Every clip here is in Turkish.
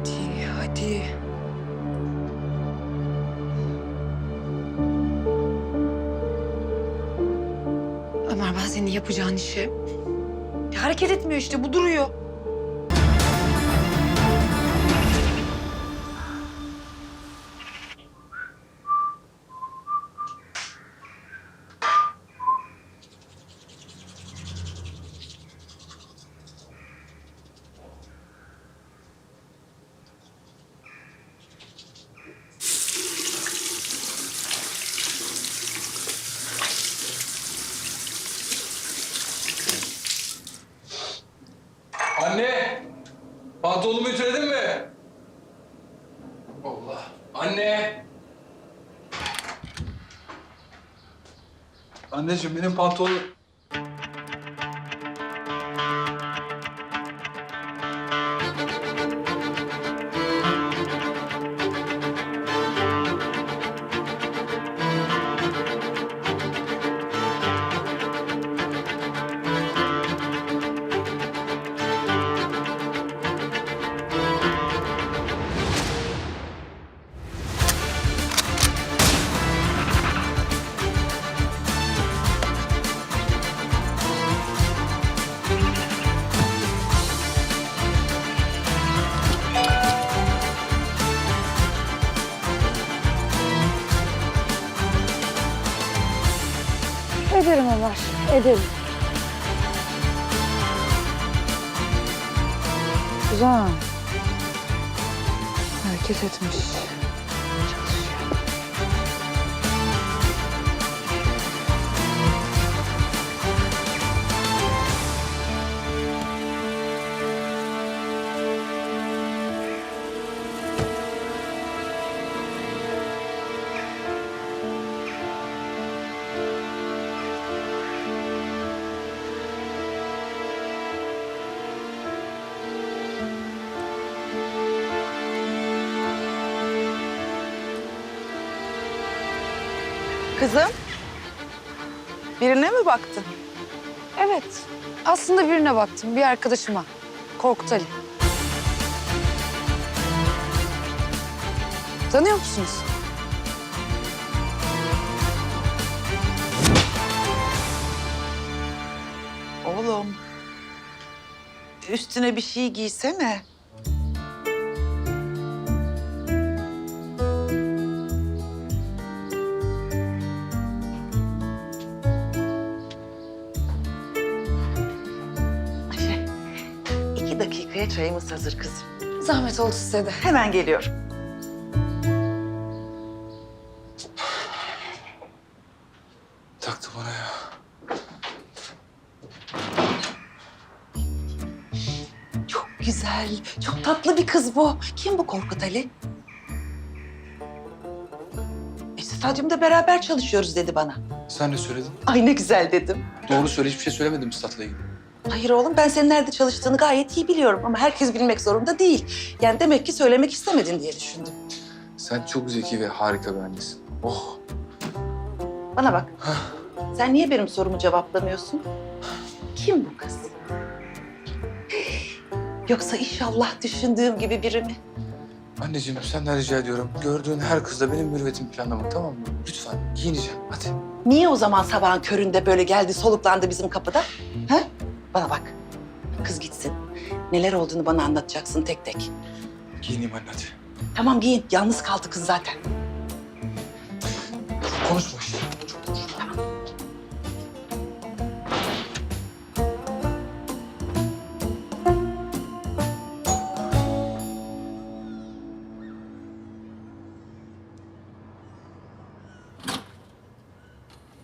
Hadi, hadi. Ömer ben senin yapacağın işi... Hareket etmiyor işte, bu duruyor. Anneciğim benim pantolon... Ederim. Güzel. Hareket etmiş. Kızım, birine mi baktın? Evet, aslında birine baktım, bir arkadaşıma. Korkut Ali. Tanıyor musunuz? Oğlum, üstüne bir şey giysene. Dakikaya çayımız hazır kızım. Zahmet oldu size de. Hemen geliyorum. Taktı bana ya. Çok güzel, çok tatlı bir kız bu. Kim bu Korkut Ali? E, stadyumda beraber çalışıyoruz dedi bana. Sen ne söyledin? Ay ne güzel dedim. Doğru söyle hiçbir şey söylemedim Stat'la ilgili. Hayır oğlum ben senin nerede çalıştığını gayet iyi biliyorum ama herkes bilmek zorunda değil. Yani demek ki söylemek istemedin diye düşündüm. Sen çok zeki ve harika bir annesin. Oh. Bana bak. Sen niye benim sorumu cevaplamıyorsun? Kim bu kız? Yoksa inşallah düşündüğüm gibi biri mi? Anneciğim senden rica ediyorum. Gördüğün her kızla benim mürüvvetimi planlama tamam mı? Lütfen giyineceğim hadi. Niye o zaman sabahın köründe böyle geldi soluklandı bizim kapıda? Ha? Bana bak. Kız gitsin. Neler olduğunu bana anlatacaksın tek tek. Giyineyim anne hadi. Tamam giyin. Yalnız kaldı kız zaten. Konuşma işte. Çok konuşma.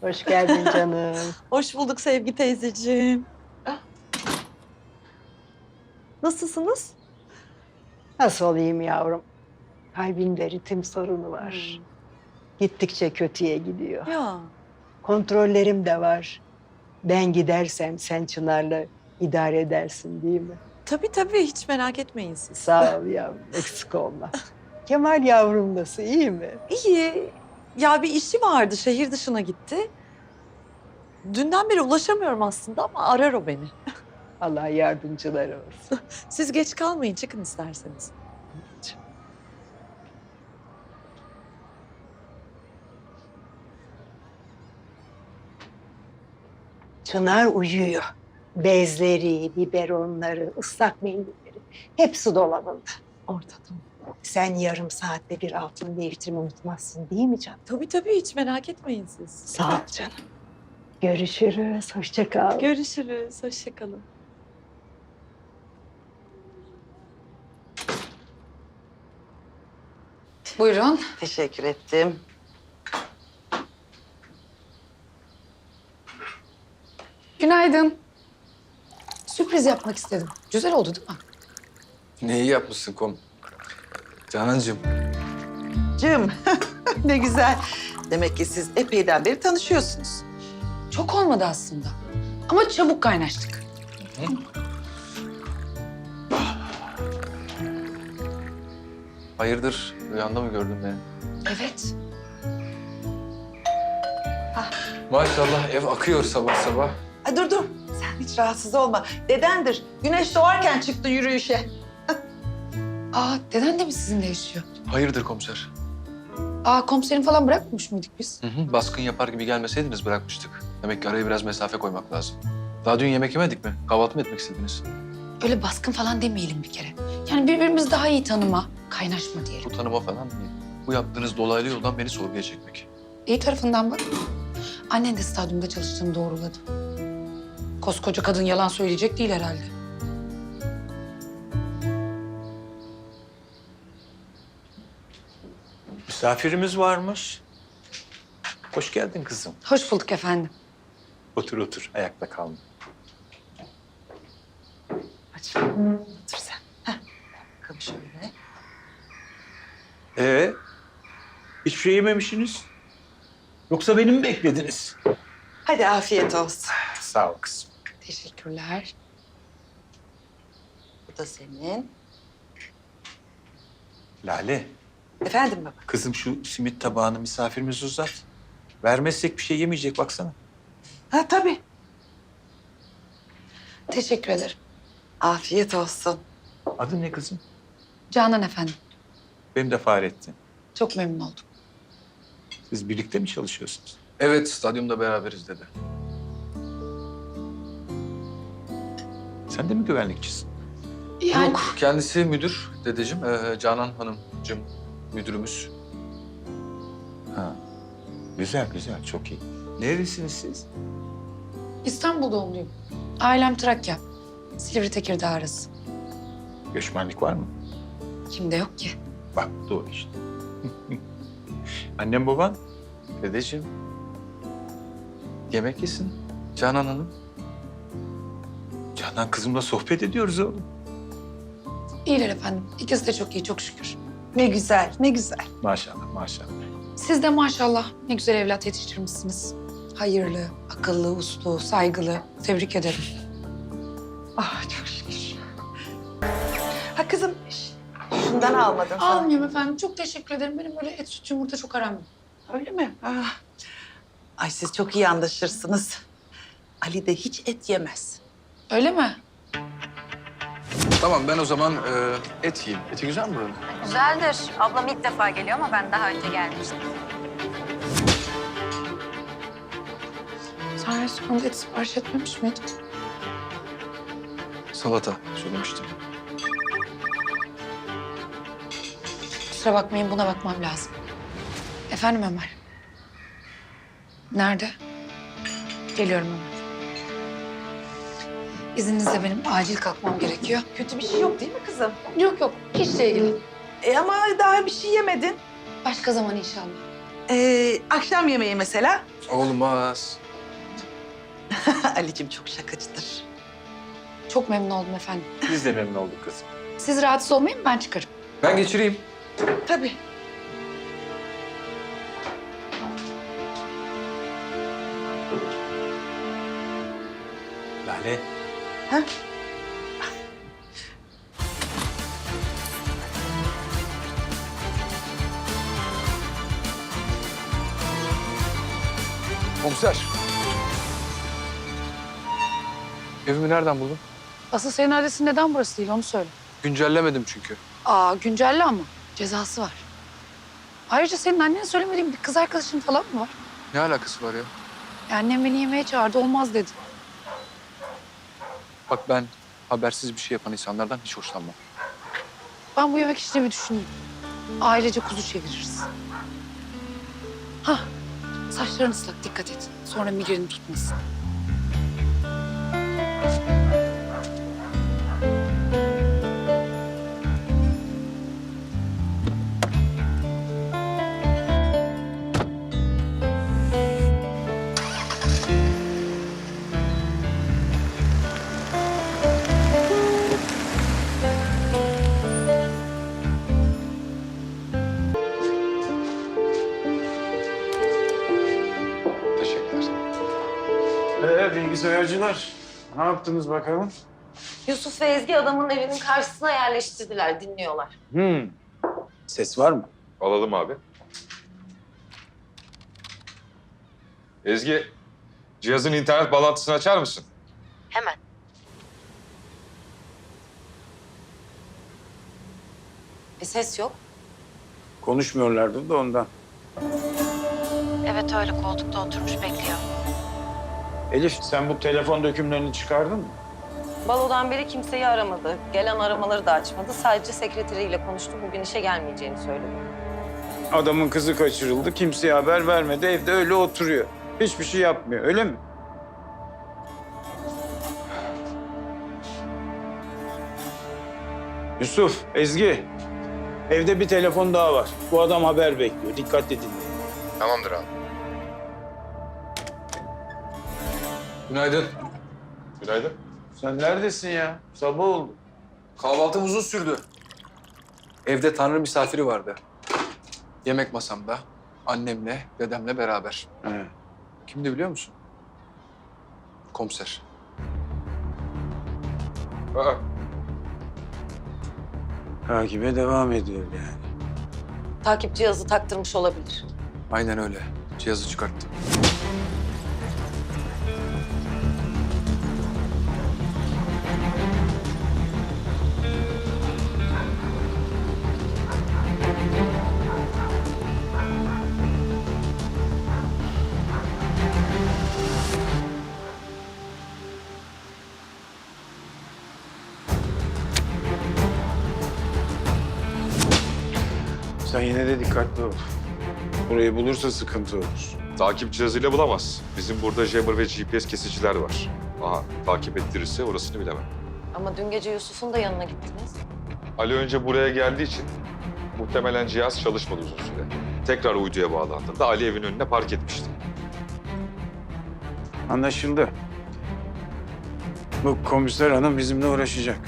Hoş geldin canım. Hoş bulduk Sevgi teyzeciğim. Nasılsınız? Nasıl olayım yavrum? Kalbimde ritim sorunu var. Gittikçe kötüye gidiyor. Ya Kontrollerim de var. Ben gidersem sen Çınar'la idare edersin değil mi? tabii tabii hiç merak etmeyin siz. Sağ ol yavrum, eksik olma. Kemal yavrum nasıl, iyi mi? İyi. Ya bir işi vardı şehir dışına gitti. Dünden beri ulaşamıyorum aslında ama arar o beni. Allah yardımcıları olsun. Siz geç kalmayın çıkın isterseniz. Çınar uyuyor. Bezleri, biberonları, ıslak mendilleri hepsi dolabında. Ortada? Sen yarım saatte bir altını değiştirme unutmazsın değil mi canım? Tabii tabii hiç merak etmeyin siz. Sağ ol canım. Görüşürüz, hoşça kal. Görüşürüz, hoşça kalın. Buyurun. Teşekkür ettim. Günaydın. Sürpriz yapmak istedim. Güzel oldu değil mi? Neyi yapmışsın kom? Canancığım. Cım, ne güzel. Demek ki siz epeyden beri tanışıyorsunuz. Çok olmadı aslında. Ama çabuk kaynaştık. Hayırdır? Rüyanda mı gördün beni? Evet. Maşallah ev akıyor sabah sabah. Ay dur dur, sen hiç rahatsız olma. Dedendir, güneş doğarken çıktı yürüyüşe. Aa deden de mi sizinle yaşıyor? Hayırdır komiser? Aa komiserin falan bırakmamış mıydık biz? Hı hı, baskın yapar gibi gelmeseydiniz bırakmıştık. Demek ki araya biraz mesafe koymak lazım. Daha dün yemek yemedik mi? Kahvaltı mı etmek istediniz? Öyle baskın falan demeyelim bir kere. Yani birbirimizi daha iyi tanıma, kaynaşma diyelim. Bu tanıma falan değil. Bu yaptığınız dolaylı yoldan beni sorguya çekmek. İyi tarafından bak. Annen de stadyumda çalıştığını doğruladı. Koskoca kadın yalan söyleyecek değil herhalde. Misafirimiz varmış. Hoş geldin kızım. Hoş bulduk efendim. Otur otur, ayakta kalma. Hadi otur sen. Heh. Bakalım şöyle. Ee, hiçbir şey yememişsiniz. Yoksa beni mi beklediniz? Hadi afiyet olsun. Sağ ol kızım. Teşekkürler. Bu da senin. Lale, Efendim baba. kızım şu simit tabağını misafirimize uzat. Vermezsek bir şey yemeyecek baksana. Ha tabii. Teşekkür ederim. Afiyet olsun. Adın ne kızım? Canan efendim. Benim de Fahrettin. Çok memnun oldum. Siz birlikte mi çalışıyorsunuz? Evet, stadyumda beraberiz dedi. Sen de mi güvenlikçisin? Yani Yok, kendisi müdür dedeciğim. Ee, Canan Hanımcığım müdürümüz. Ha. Güzel güzel, çok iyi. Nerelisiniz siz? İstanbul doğumluyum. Ailem Trakya. Silivri Tekirdağ arası. Göçmenlik var mı? Kimde yok ki? Bak doğru işte. Annem baban? Dedeciğim. Yemek yesin. Canan Hanım. Canan kızımla sohbet ediyoruz oğlum. İyiler efendim. İkisi de çok iyi çok şükür. Ne güzel, ne güzel. Maşallah maşallah. Siz de maşallah ne güzel evlat yetiştirmişsiniz. Hayırlı, akıllı, uslu, saygılı. Tebrik ederim. Ah çok şükür. Ha kızım, şş, şundan almadın sana. Almıyorum efendim. Çok teşekkür ederim. Benim böyle et, süt, yumurta çok aram. Öyle mi? Ah. Ay siz çok iyi anlaşırsınız. Ali de hiç et yemez. Öyle mi? Tamam ben o zaman e, et yiyeyim. Eti güzel mi buranın? Güzeldir. Ablam ilk defa geliyor ama ben daha önce gelmiştim. Sen restoranda et sipariş etmemiş miydin? Salata söylemiştim. Kusura bakmayın buna bakmam lazım. Efendim Ömer. Nerede? Geliyorum Ömer. İzninizle benim acil kalkmam gerekiyor. Kötü bir şey yok değil mi kızım? Yok yok işle ilgili. E ama daha bir şey yemedin. Başka zaman inşallah. Ee, akşam yemeği mesela. Olmaz. Ali'cim çok şakacıdır. Çok memnun oldum efendim. Biz de memnun olduk kızım. Siz rahatsız olmayın ben çıkarım. Ben geçireyim. Tabii. Lale. Ha? Komiser. Evimi nereden buldun? Asıl senin adresin neden burası değil onu söyle. Güncellemedim çünkü. Aa güncelle ama cezası var. Ayrıca senin annene söylemediğin bir kız arkadaşın falan mı var? Ne alakası var ya? Ya annem beni yemeğe çağırdı olmaz dedi. Bak ben habersiz bir şey yapan insanlardan hiç hoşlanmam. Ben bu yemek işini bir düşüneyim. Ailece kuzu çeviririz. Hah, saçların ıslak dikkat et. Sonra migrenin tutmasın. Bilgisayarcılar. Ne yaptınız bakalım? Yusuf ve Ezgi adamın evinin karşısına yerleştirdiler, dinliyorlar. Hmm. Ses var mı? Alalım abi. Ezgi, cihazın internet bağlantısını açar mısın? Hemen. E ses yok. Konuşmuyorlardı da ondan. Evet öyle koltukta oturmuş bekliyor. Elif sen bu telefon dökümlerini çıkardın mı? Balodan beri kimseyi aramadı. Gelen aramaları da açmadı. Sadece sekreteriyle konuştu. Bugün işe gelmeyeceğini söyledi. Adamın kızı kaçırıldı. Kimseye haber vermedi. Evde öyle oturuyor. Hiçbir şey yapmıyor. Öyle mi? Yusuf, Ezgi. Evde bir telefon daha var. Bu adam haber bekliyor. Dikkatli dinleyin. Tamamdır abi. Günaydın. Günaydın. Sen neredesin ya? Sabah oldu. Kahvaltım uzun sürdü. Evde tanrı misafiri vardı. Yemek masamda annemle, dedemle beraber. He. Kimdi biliyor musun? Komiser. Aa, Takibe devam ediyor yani. Takip cihazı taktırmış olabilir. Aynen öyle. Cihazı çıkarttım. Sen yine de dikkatli ol. Burayı bulursa sıkıntı olur. takip cihazıyla bulamaz. Bizim burada jammer ve GPS kesiciler var. Aha, takip ettirirse orasını bilemem. Ama dün gece Yusuf'un da yanına gittiniz. Ali önce buraya geldiği için muhtemelen cihaz çalışmadı uzun süre. Tekrar uyduya bağlandığında Ali evin önüne park etmişti. Anlaşıldı. Bu komiser hanım bizimle uğraşacak.